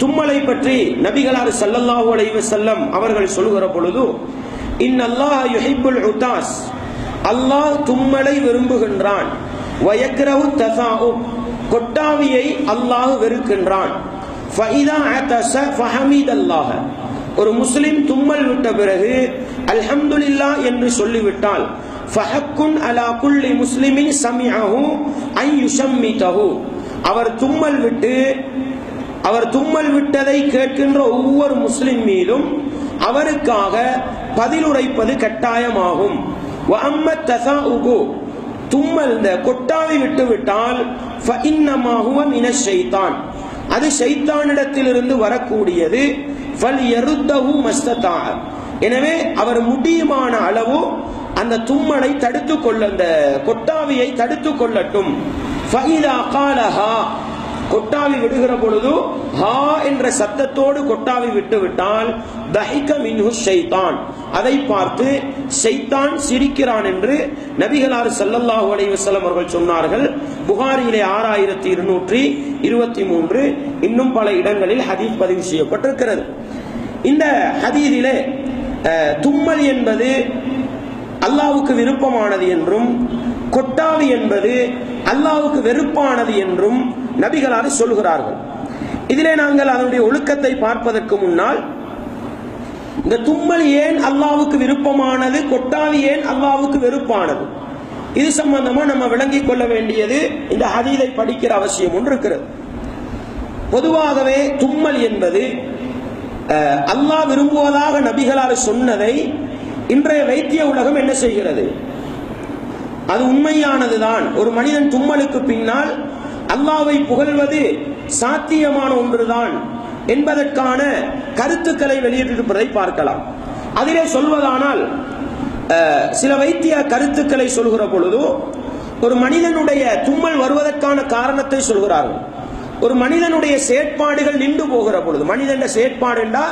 தும்மலை பற்றி நபிகளார் சல்லல்லாஹு அலைவ செல்லம் அவர்கள் சொல்கிற பொழுது இன்னல்லாஹ யுஹிப்புல் உதாஸ். அல்லாஹ் தும்மலை விரும்புகின்றான். வயக்ரவு தசாவும் கொட்டாவியை அல்லாஹ் வெறுக்கின்றான். ஒரு முஸ்லிம் தும்மல் விட்ட பிறகு அல்ஹம்துலில்லா என்று சொல்லிவிட்டால் ஃபஹக்குன் அலா குல்லி முஸ்லிமின் சமிஅஹு ஐ யுஷம்மிதஹு. அவர் தும்மல் விட்டு அவர் தும்மல் விட்டதை கேட்கின்ற ஒவ்வொரு முஸ்லிம் மீதும் அவருக்காக பதிலுரைப்பது கட்டாயமாகும். தும்மல் இந்த கொட்டாவி விட்டு விட்டால் ஃபஇன்னமாஹுவ ஷைத்தான். அது ஷைத்தானிடத்திலிருந்து வரக்கூடியது. ஃபல் எருத்தவும் மஸ்ததா. எனவே அவர் முடியுமான அளவு அந்த தும்மலை தடுத்து கொள்ள அந்த கொட்டாவியை தடுத்து கொள்ளட்டும் ஃபஇதா காலஹா கொட்டாவி விடுகிற பொழுது ஹா என்ற சத்தத்தோடு கொட்டாவி விட்டு விட்டால் தஹிக மின்ஹு ஷைத்தான். அதை பார்த்து ஷைத்தான் சிரிக்கிறான் என்று நபிகளார் சல்லல்லாஹு அலைஹி வஸல்லம் அவர்கள் சொன்னார்கள். புகாரியிலே ஆறாயிரத்தி இருநூற்றி இருபத்தி மூன்று இன்னும் பல இடங்களில் ஹதீஸ் பதிவு செய்யப்பட்டிருக்கிறது. இந்த ஹதீதிலே தும்மல் என்பது அல்லாவுக்கு விருப்பமானது என்றும் கொட்டாவி என்பது அல்லாவுக்கு வெறுப்பானது என்றும் நபிகளார் சொல்கிறார்கள் இதிலே நாங்கள் அதனுடைய ஒழுக்கத்தை பார்ப்பதற்கு முன்னால் இந்த தும்மல் ஏன் அல்லாவுக்கு விருப்பமானது? கொட்டாவி ஏன் அல்லாவுக்கு வெறுப்பானது? இது சம்பந்தமா நம்ம விளங்கிக் கொள்ள வேண்டியது இந்த ஹதீதை படிக்கிற அவசியம் ஒன்று இருக்கிறது. பொதுவாகவே தும்மல் என்பது அல்லாஹ் விரும்புவதாக நபிகளார் சொன்னதை இன்றைய வைத்திய உலகம் என்ன செய்கிறது? அது உண்மையானதுதான். ஒரு மனிதன் தும்மலுக்கு பின்னால் அல்லாவை புகழ்வது சாத்தியமான ஒன்றுதான் என்பதற்கான கருத்துக்களை வெளியிட்டிருப்பதை பார்க்கலாம். அதிலே சொல்வதானால் சில வைத்திய கருத்துக்களை சொல்கிற பொழுது ஒரு மனிதனுடைய தும்மல் வருவதற்கான காரணத்தை சொல்கிறார்கள். ஒரு மனிதனுடைய செயற்பாடுகள் நின்று போகிற பொழுது மனிதன் செயற்பாடு என்றா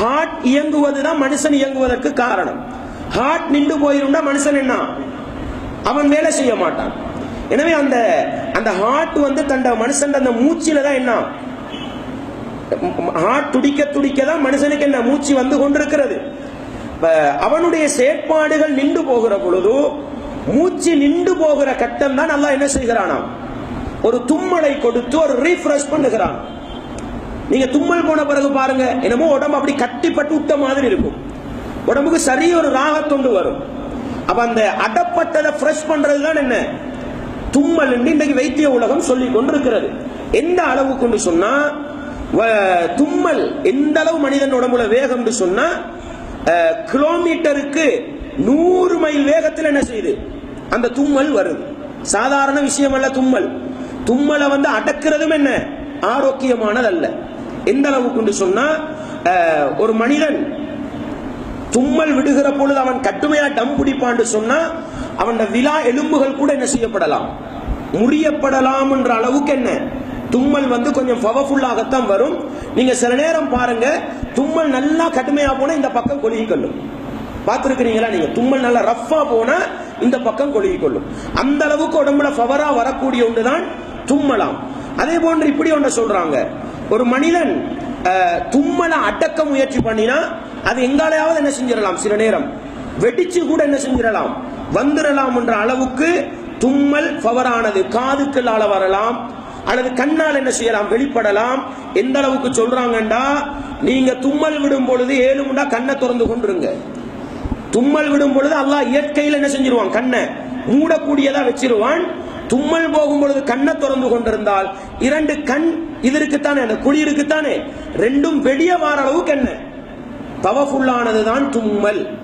ஹார்ட் இயங்குவதுதான் மனுஷன் இயங்குவதற்கு காரணம். ஹார்ட் நின்று போயிருந்தா மனுஷன் என்ன? அவன் வேலை செய்ய மாட்டான். எனவே அந்த அந்த ஹார்ட் வந்து தண்ட மனுஷன் அந்த மூச்சில தான் என்ன ஹார்ட் துடிக்க துடிக்க தான் மனுஷனுக்கு என்ன மூச்சு வந்து கொண்டிருக்கிறது. அவனுடைய செயற்பாடுகள் நின்று போகிற பொழுது மூச்சு நின்று போகிற கட்டம் தான் நல்லா என்ன செய்கிறானாம்? ஒரு தும்மலை கொடுத்து ஒரு ரீஃப்ரெஷ் பண்ணுகிறான். நீங்க தும்மல் போன பிறகு பாருங்க என்னமோ உடம்பு அப்படி கட்டிப்பட்டு விட்ட மாதிரி இருக்கும். உடம்புக்கு சரி ஒரு ராகத்தொண்டு வரும். அப்ப அந்த அடப்பட்டதை ஃப்ரெஷ் பண்றது தான் என்ன? தும்மல் என்று இன்றைக்கு வைத்திய உலகம் சொல்லி கொண்டிருக்கிறது. எந்த அளவு கொண்டு சொன்னா வ- தும்மல் எந்த அளவு மனிதன் உடம்புல வேகம் என்று சொன்னா கிலோமீட்டருக்கு நூறு மைல் வேகத்தில் என்ன செய்யுது? அந்த தும்மல் வருது. சாதாரண விஷயம் அல்ல தும்மல். தும்மலை வந்து அடக்கிறதும் என்ன? ஆரோக்கியமானதல்ல எந்த அளவு கொண்டு சொன்னா ஒரு மனிதன் தும்மல் விடுகிற பொழுது அவன் கட்டுமையா டம் பிடிப்பான்னு சொன்னா அவன் விழா எலும்புகள் கூட என்ன செய்யப்படலாம்? முறியப்படலாம் என்ற அளவுக்கு என்ன? தும்மல் வந்து கொஞ்சம் பவர்ஃபுல்லாகத்தான் வரும். நீங்க சில நேரம் பாருங்க தும்மல் நல்லா கடுமையா போனா இந்த பக்கம் கொழுகி கொள்ளும். பார்த்துருக்கிறீங்களா நீங்க? தும்மல் நல்லா ரஃபா போனா இந்த பக்கம் கொழுகி கொள்ளும். அந்த அளவுக்கு உடம்புல பவரா வரக்கூடிய ஒன்றுதான் தும்மலாம். அதே போன்று இப்படி ஒன்று சொல்றாங்க. ஒரு மனிதன் தும்மலை அடக்க முயற்சி பண்ணினா அது எங்காலையாவது என்ன செஞ்சிடலாம்? சில நேரம். வெடிச்சு கூட என்ன செஞ்சிடலாம்? வந்துடலாம் என்ற அளவுக்கு தும்மல் பவரானது காதுக்களால வரலாம். அல்லது கண்ணால் என்ன செய்யலாம்? வெளிப்படலாம். எந்த அளவுக்கு சொல்றாங்கண்டா? நீங்க தும்மல் விடும் பொழுது ஏழு முண்டா கண்ணை திறந்து கொண்டுருங்க. தும்மல் விடும் பொழுது அல்லாஹ் இயற்கையில் என்ன செஞ்சிருவான்? கண்ணை மூடக்கூடியதா வச்சிருவான். தும்மல் போகும் பொழுது கண்ணை திறந்து கொண்டிருந்தால் இரண்டு கண் இது இருக்குத்தானே? அந்த குழி இருக்குத்தானே? ரெண்டும் வெடிய வார அளவுக்கு என்ன? பவர்ஃபுல்லானதுதான் தும்மல்.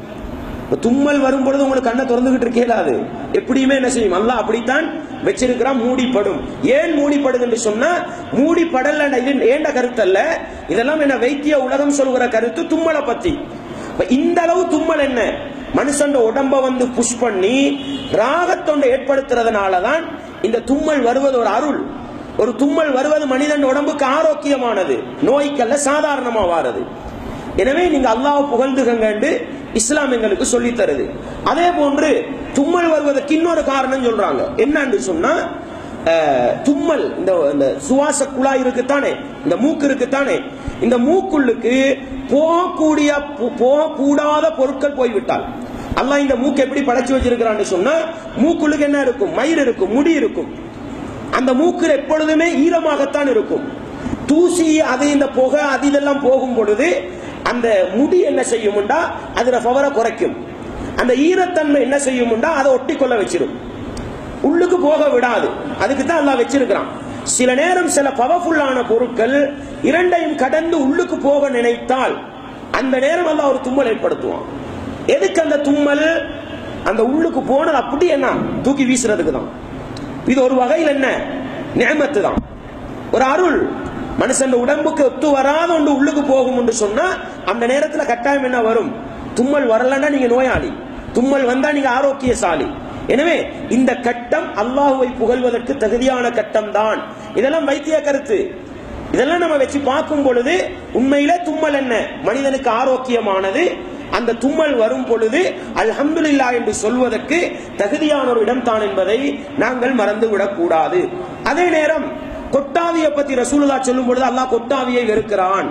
தும்மல் வரும் பொழுது உங்களுக்கு கண்ணை திறந்துகிட்டு இருக்கேலாது எப்படியுமே என்ன செய்யும்? அல்லாஹ் அப்படித்தான் வச்சிருக்கிறான் மூடிப்படும். ஏன் மூடிப்படுது என்று சொன்னா மூடிப்படல இது ஏண்ட கருத்து அல்ல? இதெல்லாம் என்ன வைத்திய உலகம் சொல்கிற கருத்து தும்மலை பத்தி. இந்த அளவு தும்மல் என்ன? மனுஷன் உடம்ப வந்து புஷ் பண்ணி ராகத்தொண்டை ஏற்படுத்துறதுனால தான் இந்த தும்மல் வருவது ஒரு அருள். ஒரு தும்மல் வருவது மனிதன் உடம்புக்கு ஆரோக்கியமானது. நோய்க்கல்ல சாதாரணமா வாரது. எனவே நீங்க அல்லாவை புகழ்ந்துகங்கண்டு இஸ்லாம் எங்களுக்கு சொல்லி தருது. அதே போன்று தும்மல் வருவதற்கு இன்னொரு காரணம் சொல்றாங்க. என்னன்னு சொன்னா தும்மல் இந்த இந்த சுவாச குழாய் இருக்குத்தானே இந்த மூக்கு இருக்குத்தானே இந்த மூக்குள்ளுக்கு போகக்கூடிய போகக்கூடாத பொருட்கள் போய்விட்டால் அல்லாஹ் இந்த மூக்கு எப்படி படைச்சு வச்சிருக்கிறான்னு சொன்னா மூக்குள்ளுக்கு என்ன இருக்கும்? மயிர் இருக்கும் முடி இருக்கும். அந்த மூக்கு எப்பொழுதுமே ஈரமாகத்தான் இருக்கும். தூசி அது இந்த புகை அது இதெல்லாம் போகும் பொழுது அந்த முடி என்ன செய்யும்டா? அதுல பவரை குறைக்கும். அந்த ஈரத்தன்மை என்ன செய்யும்டா? அதை ஒட்டி கொள்ள வச்சிடும் உள்ளுக்கு போக விடாது. அதுக்கு தான் எல்லாம் வச்சிருக்கிறான். சில நேரம் சில பவர்ஃபுல்லான பொருட்கள் இரண்டையும் கடந்து உள்ளுக்கு போக நினைத்தால் அந்த நேரம் எல்லாம் ஒரு தும்மல் ஏற்படுத்துவான். எதுக்கு அந்த தும்மல்? அந்த உள்ளுக்கு போனது அப்படி என்ன? தூக்கி வீசுறதுக்கு தான் இது ஒரு வகையில் என்ன? நேமத்து தான் ஒரு அருள். மனுஷன் உடம்புக்கு ஒத்து வராத ஒன்று உள்ளுக்கு போகும் என்று சொன்னா அந்த நேரத்துல கட்டாயம் என்ன வரும்? தும்மல் வரலன்னா நீங்க நோயாளி. தும்மல் வந்தா நீங்க ஆரோக்கியசாலி. எனவே இந்த கட்டம் அல்லாஹுவை புகழ்வதற்கு தகுதியான கட்டம் தான் இதெல்லாம் வைத்திய கருத்து. இதெல்லாம் நம்ம வச்சு பார்க்கும் பொழுது உண்மையில தும்மல் என்ன? மனிதனுக்கு ஆரோக்கியமானது. அந்த தும்மல் வரும் பொழுது அல்ஹம்துலில்லாஹ் என்று சொல்வதற்கு தகுதியான ஒரு இடம் தான் என்பதை நாங்கள் மறந்து விடக்கூடாது அதே நேரம் கொட்டாவியை பத்தி ரசூலுல்லா சொல்லும் பொழுது அல்லாஹ் கொட்டாவியை வெறுக்கிறான்.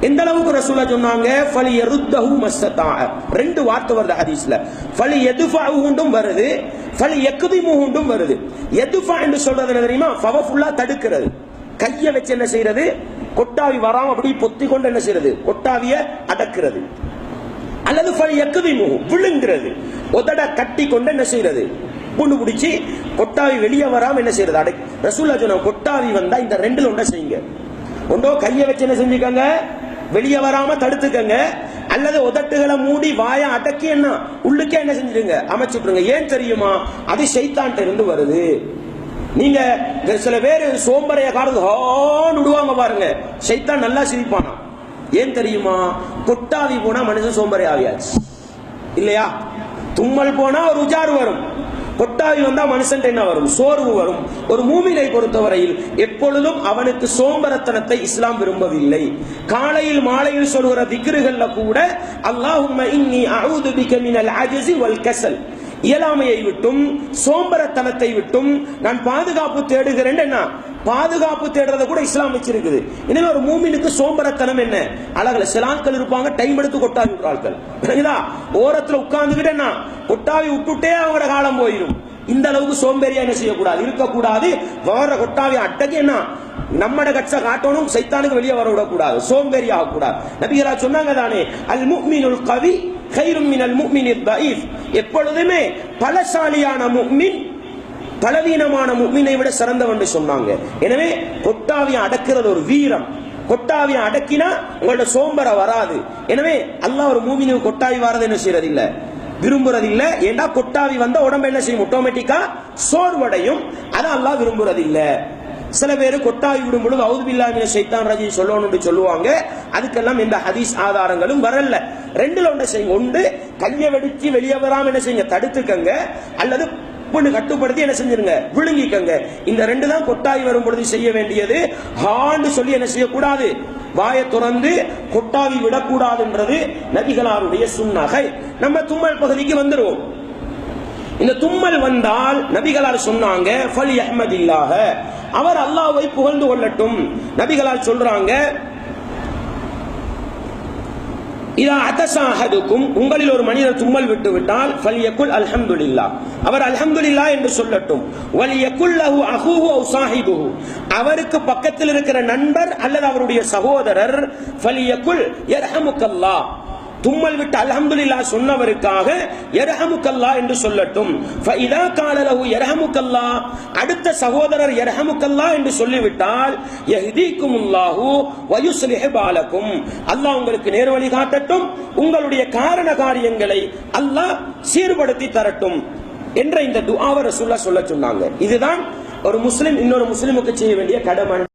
எந்த அளவுக்கு ரசூலா சொன்னாங்க ஃபலி யருத்தஹு மஸ்ததா ரெண்டு வார்த்தை வருது ஹதீஸ்ல. ஃபலி யதுஃபஹுண்டும் வருது ஃபலி முகுண்டும் வருது. எதுஃபா என்று சொல்றது என்ன தெரியுமா? பவர்ஃபுல்லா தடுக்கிறது. கையை வச்சு என்ன செய்யறது? கொட்டாவி வராம அப்படி பொத்தி கொண்டு என்ன செய்யறது? கொட்டாவிய அடக்கிறது. அல்லது ஃபலி யக்திமுஹு விழுங்கிறது. உதட கட்டி கொண்டு என்ன செய்யறது? பூண்டு பிடிச்சி கொட்டாவி வெளியே வராம என்ன செய்யறது? அடை ரசூல்லா சொன்ன கொட்டாவி வந்தா இந்த ரெண்டுல ஒன்றை செய்யுங்க. ஒன்றோ கையை வச்சு என்ன செஞ்சுக்கோங்க? வெளியே வராம தடுத்துக்கங்க. அல்லது உதட்டுகளை மூடி வாயை அடக்கி என்ன உள்ளுக்கே என்ன செஞ்சிருங்க? அமைச்சுட்டுருங்க ஏன் தெரியுமா? அது சைத்தான்ட்ட இருந்து வருது. நீங்க சில பேர் சோம்பரைய காரணம் ஹான்னு விடுவாங்க பாருங்க. சைத்தான் நல்லா சிரிப்பானா ஏன் தெரியுமா? கொட்டாவி போனா மனுஷன் சோம்பரை ஆவியாச்சு இல்லையா? தும்மல் போனா ஒரு உஜாறு வரும். கொட்டாவி வந்தா மனுஷன் என்ன வரும்? சோர்வு வரும். ஒரு மூமினை பொறுத்தவரையில் எப்பொழுதும் அவனுக்கு சோம்பரத்தனத்தை இஸ்லாம் விரும்பவில்லை. காலையில் மாலையில் சொல்கிற திக்ருகள்ல கூட அல்லாஹும்ம இன்னி அஊது பிக மினல் அஜ்ஸி வல் கசல். இயலாமையை விட்டும் சோம்பரத்தனத்தை விட்டும் நான் பாதுகாப்பு தேடுகிறேன் என்ன? பாதுகாப்பு தேடுறத கூட இஸ்லாம் வச்சிருக்குது. எனவே ஒரு மூமினுக்கு சோம்பரத்தனம் என்ன? அழகுல சில ஆட்கள் இருப்பாங்க டைம் எடுத்து கொட்டாவி விடுற ஆட்கள். விளங்குதா ஓரத்துல உட்கார்ந்துகிட்டு கொட்டாவி விட்டுட்டே அவங்களோட காலம் போயிடும் இந்த அளவுக்கு சோம்பேறியா என்ன செய்யக்கூடாது? இருக்கக்கூடாது. வர கொட்டாவி அட்டக்கு என்ன? நம்மட கட்ச காட்டணும் சைத்தானுக்கு வெளியே வர விடக்கூடாது. சோம்பேறி ஆகக்கூடாது. நபிகளா சொன்னாங்க தானே அல் முக்மினுல் கவி கைரும் மினல் முக்மினில் தஈஃப் எப்பொழுதுமே பலசாலியான முக்மின் பலவீனமான முக்மினை விட சிறந்தவன் சொன்னாங்க. எனவே கொட்டாவியை அடக்கிறது ஒரு வீரம். கொட்டாவியை அடக்கினா உங்களோட சோம்பரை வராது. எனவே அல்லாஹ் ஒரு மூமினுக்கு கொட்டாவி வரது என்ன செய்யறது இல்லை விரும்புறது இல்ல ஏண்டா கொட்டாவி வந்த உடம்பு என்ன செய்யும்? ஆட்டோமேட்டிக்கா சோர்வடையும். அதை அல்லாஹ் விரும்புறது இல்ல சில பேர் கொட்டாவி விடும் பொழுது அவுதுபில்லாமின சைத்தான் ரஜி சொல்லணும்னு சொல்லுவாங்க. அதுக்கெல்லாம் எந்த ஹதீஸ் ஆதாரங்களும் வரல. ரெண்டுல ஒன்றை செய்யுங்க. ஒன்று கையை வெடிச்சு வெளியே வராம என்ன செய்யுங்க? தடுத்துக்கங்க. அல்லது உப்புன்னு கட்டுப்படுத்தி என்ன செஞ்சிருங்க? விழுங்கிக்கங்க. இந்த ரெண்டு தான் கொட்டாவி வரும் பொழுது செய்ய வேண்டியது. ஹான்னு சொல்லி என்ன செய்யக்கூடாது? வாயை துறந்து கொட்டாவி விடக்கூடாதுன்றது நபிகளாருடைய சுன்னகை நம்ம தும்மல் பகுதிக்கு வந்துருவோம் இந்த தும்மல் வந்தால் நபிகளார் சொன்னாங்க ஃபலி அஹ்மதில்லாஹ அவர் அல்லாஹ்வை புகழ்ந்து கொள்ளட்டும். நபிகளார் சொல்றாங்க இதா அத்தசாஹதுக்கும் உங்களில் ஒரு மனிதர் தும்மல் விட்டு விட்டால் ஃபலியக்குல் அல்ஹம்துலில்லா அவர் அல்ஹம்துலில்லா என்று சொல்லட்டும். வலியக்குல் லஹு அஹூஹு அவு சாஹிபுஹு அவருக்கு பக்கத்தில் இருக்கிற நண்பர் அல்லது அவருடைய சகோதரர் ஃபலியக்குல் யர்ஹமுக்கல்லா தும்மல் விட்டு அல்ஹம்துலில்லா சொன்னவருக்காக எரஹமுக்கல்லா என்று சொல்லட்டும். ஃபைதா காலலஹு எரஹமுக்கல்லா அடுத்த சகோதரர் எரஹமுக்கல்லா என்று சொல்லிவிட்டால் யஹ்தீக்குமுல்லாஹு வயுஸ்லிஹ பாலக்கும் அல்லாஹ் உங்களுக்கு நேர் வழி காட்டட்டும் உங்களுடைய காரண காரியங்களை அல்லாஹ் சீர்படுத்தி தரட்டும் என்ற இந்த துஆவை ரசூலுல்லாஹ் சொல்ல சொன்னாங்க. இதுதான் ஒரு முஸ்லிம் இன்னொரு முஸ்லிமுக்கு செய்ய வேண்டிய கடமை.